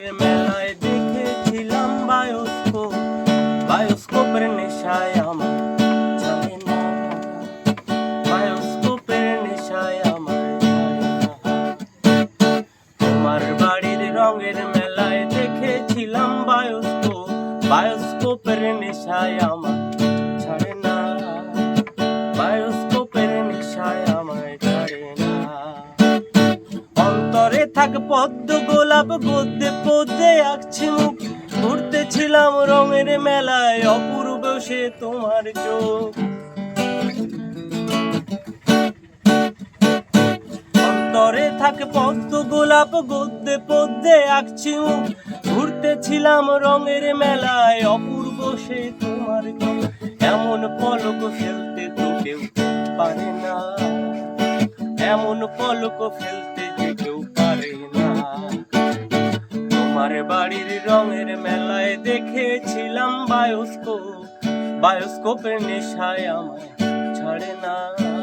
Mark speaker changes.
Speaker 1: মেলায় দেখেছিলাম বায়োস্কোপ। বায়োস্কোপের নেশায় আমার বায়োস্কোপের নেশায় আমার তোমার বাড়ির রঙের মেলায় দেখেছিলাম বায়োস্কোপ। বায়োস্কোপের নেশায় আমার ছাড়ে না। বায়োস্কোপের নেশায় আমায় ছাড়ে না। অন্তরে থাক পদ্ম গোলাপ, গদ্যে পদ্যে আঁকছি মুখ। ঘুরতেছিলাম রঙের মেলায় অপূর্ব সে তোমার চোখ। অন্তরে থাকে পদ্ম গোলাপ, গদ্যে পদ্যে আঁকছি মুখ। ঘুরতেছিলাম রঙের মেলায়, অপূর্ব সে তোমার এমন পলক ফেলতে তো কেউ পারে না। এমন পলক ফেলতে কেউ পারে না। তোমার বাড়ির রঙের মেলায় দেখেছিলাম বায়োস্কোপ। বায়োস্কোপের নেশায় আমায় ছাড়ে না।